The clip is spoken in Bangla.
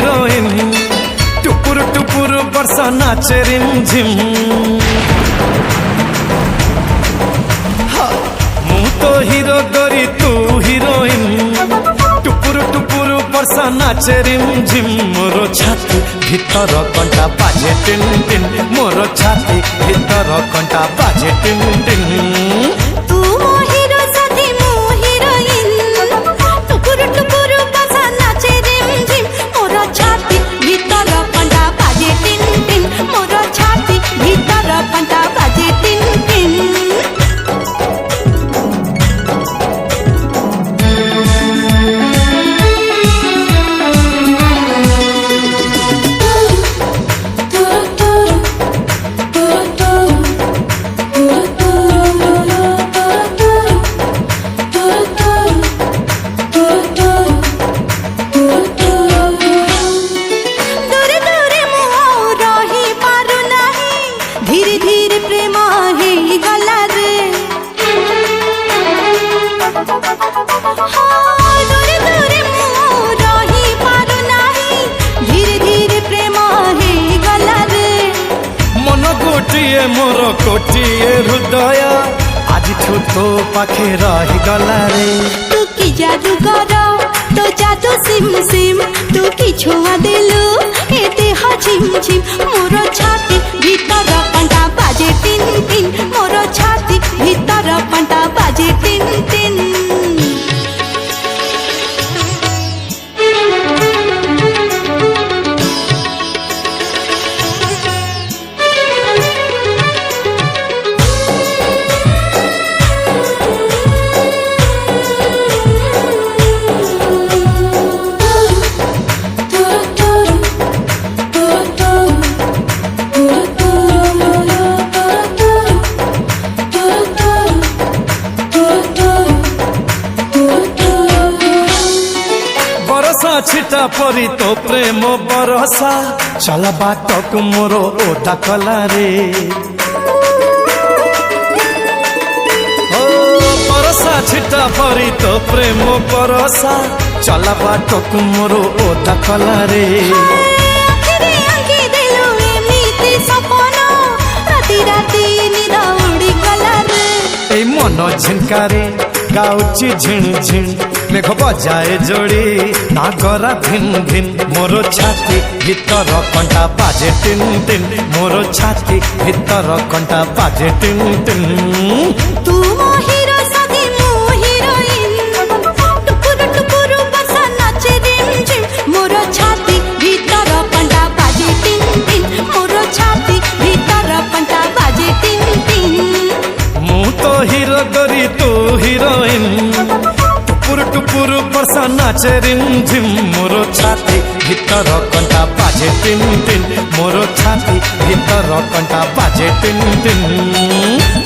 হিরোইন। টুপুর টুপুর বর্ষা নাচে রিমঝিম। মু তো হিরো গরি তু হিরোইন। টুপুর টুপুর বর্ষা নাচে রিমঝিম। মোর ছাতি ভিতর কণ্টা বাজে টিন টিন। মোর ছাতি ভিতর কণ্টা বাজে টিন টিন। দিয়ে মোর কোটিয়ে হৃদয় আজি ঠু তো পাখে রহি গলারে তু কি জাদু কর তো জাদু সিম সিম তু কি ছোঁয়া দিলু এ দেহ ঝিম ঝিম ছিটা পরি তো প্রেম বরসা চলা বাটক মোর ওদা কলারে। বরসা ছিটা পরি তো প্রেম বরসা চলা বাটক মোর ওদা কলারে। এই মন ঝিনকারে গাউছি ঝিণ ঝিণ। মেঘ বজায় জড়ি নাগরা ভিন ভিন মোর ছাতি ভিতর কণ্টা বাজে টিন টিন মোর ছাতি ভিতর কণ্টা বাজে টিন টিন। তু হিরো সাথী মু ଟୁପୁରୁ ଟୁପୁରୁ ବର୍ଷା ନାଚେ ରିମ୍ ଝିମ୍ ମୋର ଛାତି ଭିତର କଣ୍ଟା ବାଜେ ଟିନ୍ ଟିନ୍ ମୋର ଛାତି ଭିତର କଣ୍ଟା ବାଜେ ଟିନ୍ ଟିନ୍